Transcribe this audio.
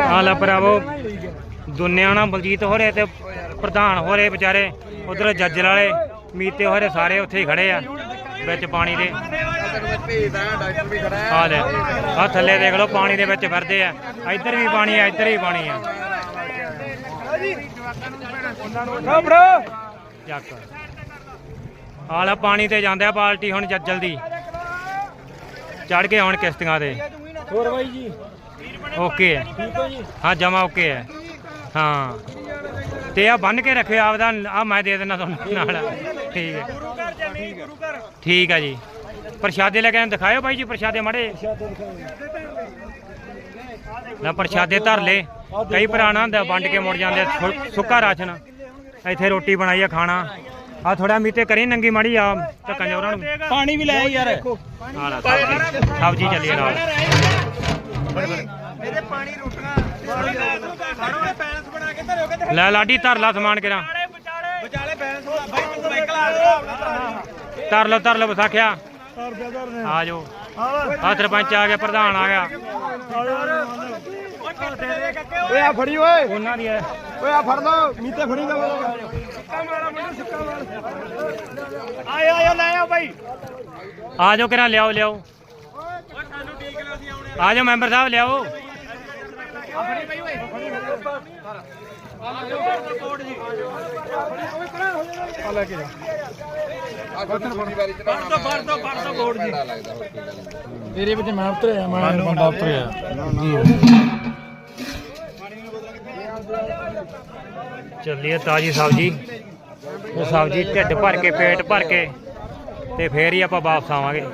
ਆ ਲੈ ਭਰਾਵੋ। ਦੁਨੀਆ ਨਾਲ ਬਲਜੀਤ ਹੋਰੇ ਤੇ ਪ੍ਰਧਾਨ ਹੋਰੇ ਵਿਚਾਰੇ ਉਧਰ ਜੱਜਲ ਵਾਲੇ ਮੀਤੇ ਹੋਰੇ ਸਾਰੇ ਉੱਥੇ ਹੀ ਖੜੇ ਆ ਵਿੱਚ ਪਾਣੀ ਦੇ। ਆ ਲੈ ਆ ਥੱਲੇ ਦੇਖ ਲਓ ਪਾਣੀ ਦੇ ਵਿੱਚ ਫਿਰਦੇ ਆ। ਇੱਧਰ ਵੀ ਪਾਣੀ ਆ ਇੱਧਰ ਵੀ ਪਾਣੀ ਆ। ਚੱਕ। ਆ ਲੈ ਪਾਣੀ ਤੇ ਜਾਂਦੇ ਆ ਬਾਲਟੀ ਹੁਣ ਜੱਜਲ ਦੀ। ਚੜ ਕੇ ਹੁਣ ਕਿਸ਼ਤੀਆਂ ਤੇ। ਹੋਰ ਬਾਈ ਜੀ? ਓਕੇ ਹੈ। ਠੀਕ ਹੋ ਜੀ? ਹਾਂ ਜਮਾ ਓਕੇ ਹੈ। ਹਾਂ। ਤੇ ਆ ਬੰਨ ਕੇ ਰੱਖਿਓ ਆਪਦਾ ਆ ਮੈਂ ਦੇ ਦੇਣਾ ਤੁਹਾਨੂੰ ਨਾਲ। ਠੀਕ ਹੈ। ਠੀਕ ਹੈ। ਜੀ। ਪ੍ਰਸ਼ਾਦੇ ਲੈ ਕੇ ਦਿਖਾਇਓ ਬਾਈ ਜੀ ਪ੍ਰਸ਼ਾਦੇ ਮੜੇ। ਨਾ ਪ੍ਰਸ਼ਾਦੇ ਧਰ ਲੈ ਕਈ ਪੁਰਾਣਾ ਹੁੰਦਾ ਵੰਡ ਕੇ ਮੁੜ ਜਾਂਦੇ ਸੁੱਕਾ ਰਾਸ਼ਨ। ਇੱਥੇ ਰੋਟੀ ਬਣਾਈ ਆ ਖਾਣਾ। ਆ ਥੋੜਾ ਮੀਤੇ ਕਰੀ ਨੰਗੀ ਮਾੜੀ ਆ ਢੱਕਣ ਜੋਰਾਂ ਨੂੰ। ਪਾਣੀ ਵੀ ਲੈ ਯਾਰ। ਆ ਲੈ ਸਬਜ਼ੀ ਚੱਲੀ ਆ ਨਾਲ। ਮੇਰੇ ਪਾਣੀ ਰੋਟੀਆਂ ਖੜੋ ਬੈਲੈਂਸ ਬਣਾ ਕੇ ਧਰਿਓ ਕਿ ਲੈ ਲਾਡੀ ਧਰ ਲਾ ਸਮਾਨ ਕਿਰਾਂ ਵਿਚਾਲੇ ਬੈਲੈਂਸ ਹੋਣਾ ਬਾਈ ਤੂੰ ਬਾਈਕ ਲਾ ਧਰ ਲਓ ਧਰ ਲਓ ਵਿਸਾਖਿਆ। ਰੁਪਿਆ ਧਰਨੇ ਆ ਜਾਓ। ਆ ਸਰਪੰਚ ਆ ਗਿਆ ਪ੍ਰਧਾਨ ਆ ਗਿਆ। ਓਏ ਆ ਫੜੀ ਓਏ। ਉਹਨਾਂ ਦੀ ਹੈ। ਓਏ ਆ ਫੜ ਲਓ ਮੀਤੇ ਫੜੀ ਦਾ ਸੁੱਕਾ ਮਾਰਾ ਮੈਨੂੰ ਸੁੱਕਾ ਮਾਰ ਆਇਓ ਆਇਓ ਲੈ ਆਓ ਬਾਈ। ਆ ਜਾਓ ਕਿਰਾਂ ਲਿਆਓ ਲਿਆਓ। ਆ ਜਾਓ ਮੈਂਬਰ ਸਾਹਿਬ ਲਿਆਓ। ਆ ਲੈ ਕੇ ਜਾ ਫੜ ਦੋ ਫੜ ਦੋ ਫੜ ਦੋ ਬੋਰਡ ਜੀ ਤੇਰੇ ਵਿੱਚ ਮੈਂ ਉਤਰਿਆ। ਮੈਂ ਬੰਦਾ ਉਤਰਿਆ ਚੱਲੀਏ ਤਾਜੀ ਸਬਜ਼ੀ। ਉਹ ਸਬਜ਼ੀ ਢਿੱਡ ਭਰ ਕੇ, ਪੇਟ ਭਰ ਕੇ ਤੇ ਫੇਰ ਹੀ ਆਪਾਂ ਵਾਪਸ ਆਵਾਂਗੇ।